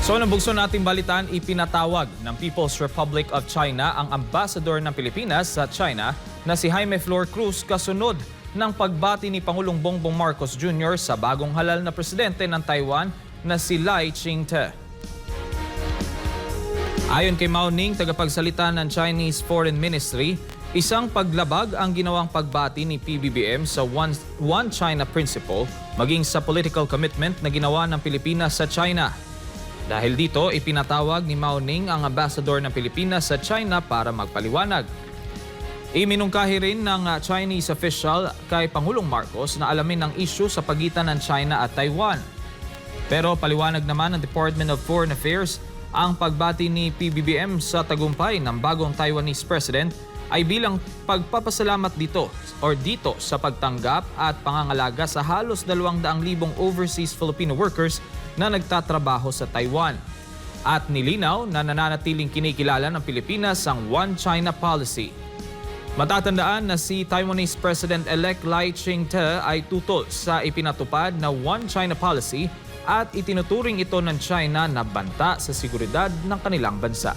So nabugso nating balitan, ipinatawag ng People's Republic of China ang ambassador ng Pilipinas sa China na si Jaime Flor Cruz kasunod ng pagbati ni Pangulong Bongbong Marcos Jr. sa bagong halal na presidente ng Taiwan na si Lai Ching-te. Ayon kay Mao Ning, tagapagsalita ng Chinese Foreign Ministry, isang paglabag ang ginawang pagbati ni PBBM sa One, One China Principle maging sa political commitment na ginawa ng Pilipinas sa China. Dahil dito, ipinatawag ni Mao Ning ang ambassador ng Pilipinas sa China para magpaliwanag. Iminungkahi rin ng uh, Chinese official kay Pangulong Marcos na alamin ang issue sa pagitan ng China at Taiwan. Pero paliwanag naman ng Department of Foreign Affairs, ang pagbati ni PBBM sa tagumpay ng bagong Taiwanese president ay bilang pagpapasalamat dito or dito sa pagtanggap at pangangalaga sa halos 200,000 overseas Filipino workers na nagtatrabaho sa Taiwan. At nilinaw na nananatiling kinikilala ng Pilipinas ang One China policy. Matatandaan na si Taiwanese President-elect Lai Ching-te ay tutol sa ipinatupad na One China policy at itinuturing ito ng China na banta sa seguridad ng kanilang bansa.